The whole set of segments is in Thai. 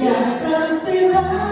อย่าตามไปรัก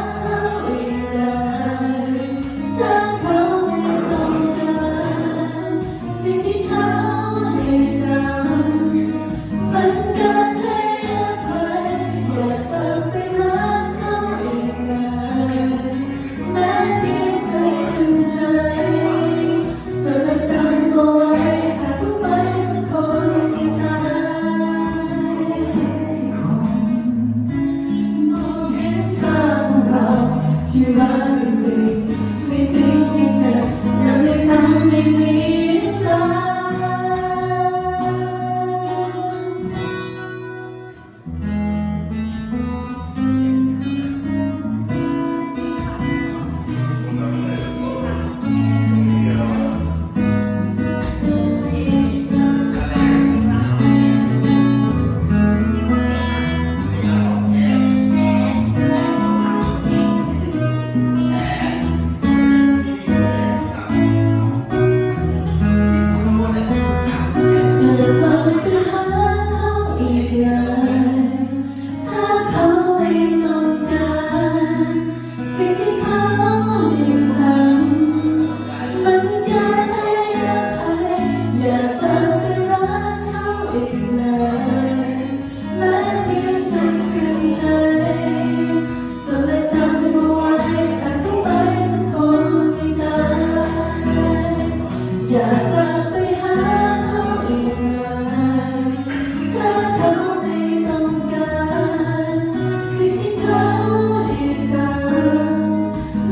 ที่รักไม่จริงไม่จริงไม่เธอยังไม่ทำไม่มี